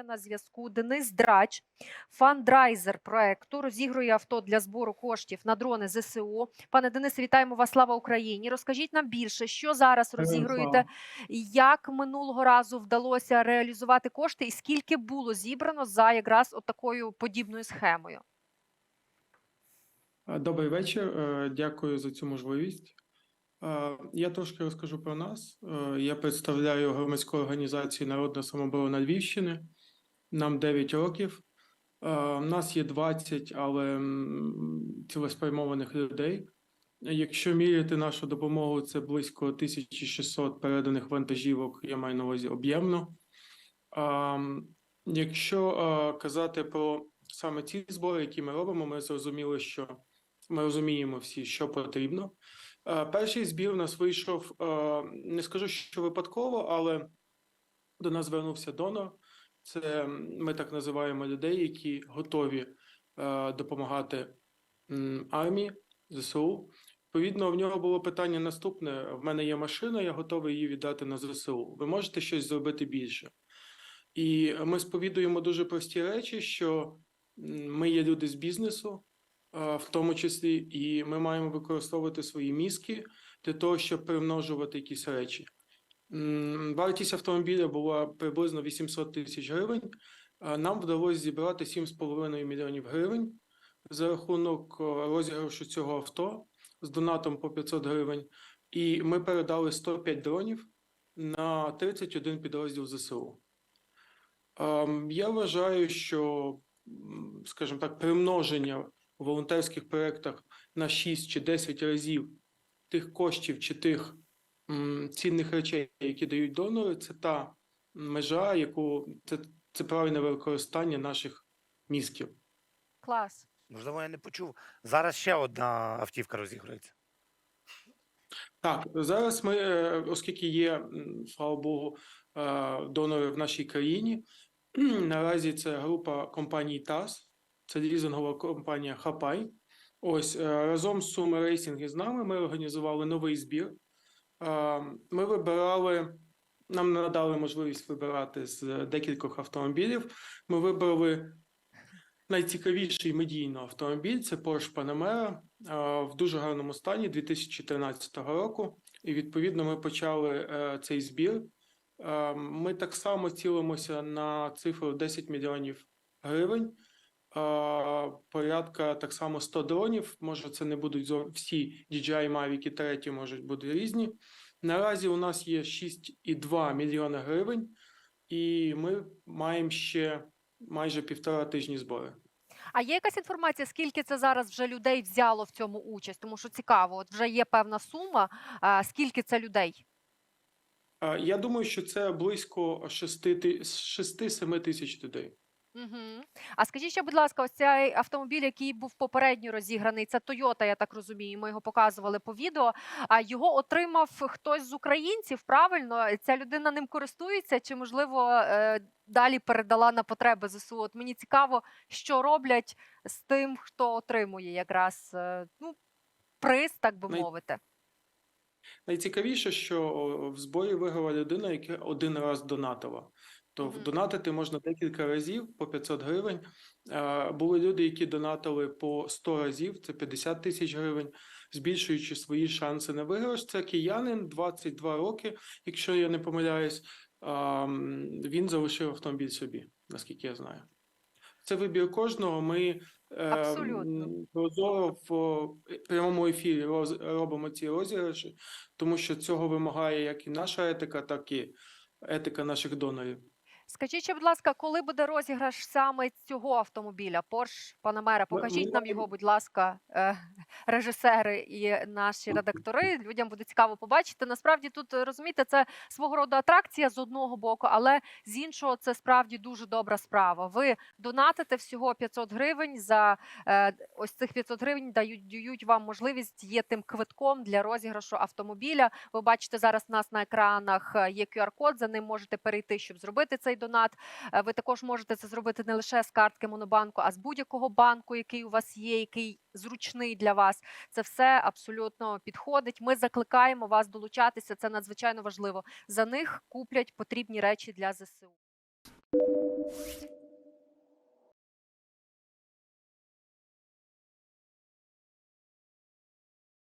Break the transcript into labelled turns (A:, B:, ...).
A: є на зв'язку. Денис Драч, фандрайзер проекту, розігрує авто для збору коштів на дрони ЗСУ. Пане Денисе, вітаємо вас! Слава Україні! Розкажіть нам більше, що зараз розігруєте, як минулого разу вдалося реалізувати кошти, і скільки було зібрано за якраз от такою подібною схемою?
B: Е, Добрий вечір. е, Дякую за цю можливість. Е, Я трошки розкажу про нас. Е, Я представляю громадську організацію Народна самооборона Львівщини. Нам 9 років. Е, У нас є 20, але цілеспрямованих людей. Якщо міряти нашу допомогу, це близько 1600 переданих вантажівок, я маю на увазі об'ємно. Якщо е, казати про саме ці збори, які ми робимо, ми зрозуміли, що ми розуміємо всі, що потрібно. Е, Перший збір у нас вийшов, е, не скажу, що випадково, але до нас звернувся донор. Це ми так називаємо людей, які готові е, допомагати армії ЗСУ. Відповідно, в нього було питання наступне: в мене є машина, я готовий її віддати на ЗСУ. Ви можете щось зробити більше? І ми сповідуємо дуже прості речі, що ми є люди з бізнесу, в тому числі, і ми маємо використовувати свої мізки для того, щоб примножувати якісь речі. Вартість автомобіля була приблизно 800 тисяч гривень. Нам вдалося зібрати 7,5 мільйонів гривень за рахунок розіграшу цього авто з донатом по 500 гривень. І ми передали 105 дронів на 31 підрозділ ЗСУ. Ем, Я вважаю, що, скажімо так, примноження в волонтерських проєктах на 6 чи 10 разів тих коштів чи тих цінних речей, які дають донори, це та межа, яку це, це правильне використання наших мізків.
A: Клас.
C: Можливо, я не почув. Зараз ще одна автівка розігрується.
B: Так, зараз ми, е, оскільки є, слава Богу, е, донори в нашій країні, наразі це група компаній ТАС, це лізингова компанія Хапай. Ось е, разом з Суми Рейсінг і з нами ми організували новий збір. Е, Ми вибирали, нам надали можливість вибирати з декількох автомобілів. Ми вибрали найцікавіший медійно автомобіль це Porsche Panamera е, в дуже гарному стані 2013 року. І відповідно ми почали е, цей збір. Ми так само цілимося на цифру 10 мільйонів гривень. Порядка так само 100 дронів. Може, це не будуть всі DJI Mavic 3, можуть бути різні. Наразі у нас є 6,2 мільйона гривень, і ми маємо ще майже півтора тижні збори.
A: А є якась інформація, скільки це зараз вже людей взяло в цьому участь? Тому що цікаво, от вже є певна сума. Скільки це людей?
B: Я думаю, що це близько 6-7 тисяч людей.
A: Угу. А скажіть ще, будь ласка, ось цей автомобіль, який був попередньо розіграний, це Toyota, я так розумію. Ми його показували по відео. А його отримав хтось з українців. Правильно, ця людина ним користується, чи можливо е, далі передала на потреби ЗСУ? От мені цікаво, що роблять з тим, хто отримує якраз е, ну приз, так би
B: Най-
A: мовити.
B: Найцікавіше, що в зборі виграла людина, яка один раз донатила. То
A: Мгм.
B: донатити можна декілька разів по 500 гривень. Е, Були люди, які донатили по 100 разів, це 50 тисяч гривень, збільшуючи свої шанси на виграш. Це киянин, 22 роки, якщо я не помиляюсь. М, Він залишив автомобіль собі, наскільки я знаю. Це вибір кожного. Ми е, прозоро в о, прямому ефірі роз, робимо ці розіграші, тому що цього вимагає як і наша етика, так і етика наших донорів.
A: Скажіть, будь ласка, коли буде розіграш саме цього автомобіля? Porsche Panamera?
B: Ми-
A: Покажіть нам його, будь ласка, е, режисери і наші редактори. Людям буде цікаво побачити. Насправді тут е, розумієте, це свого роду атракція з одного боку, але з іншого це справді дуже добра справа. Ви донатите всього 500 гривень. За е, ось цих 500 гривень дають дають вам можливість є тим квитком для розіграшу автомобіля. Ви бачите зараз у нас на екранах є QR-код. За ним можете перейти, щоб зробити цей донат. Е, Ви також можете це зробити не лише з картки Монобанку, а з будь-якого банку, який у вас є, який зручний для вас. Це все абсолютно підходить. Ми закликаємо вас долучатися. Це надзвичайно важливо. За них куплять потрібні речі для ЗСУ.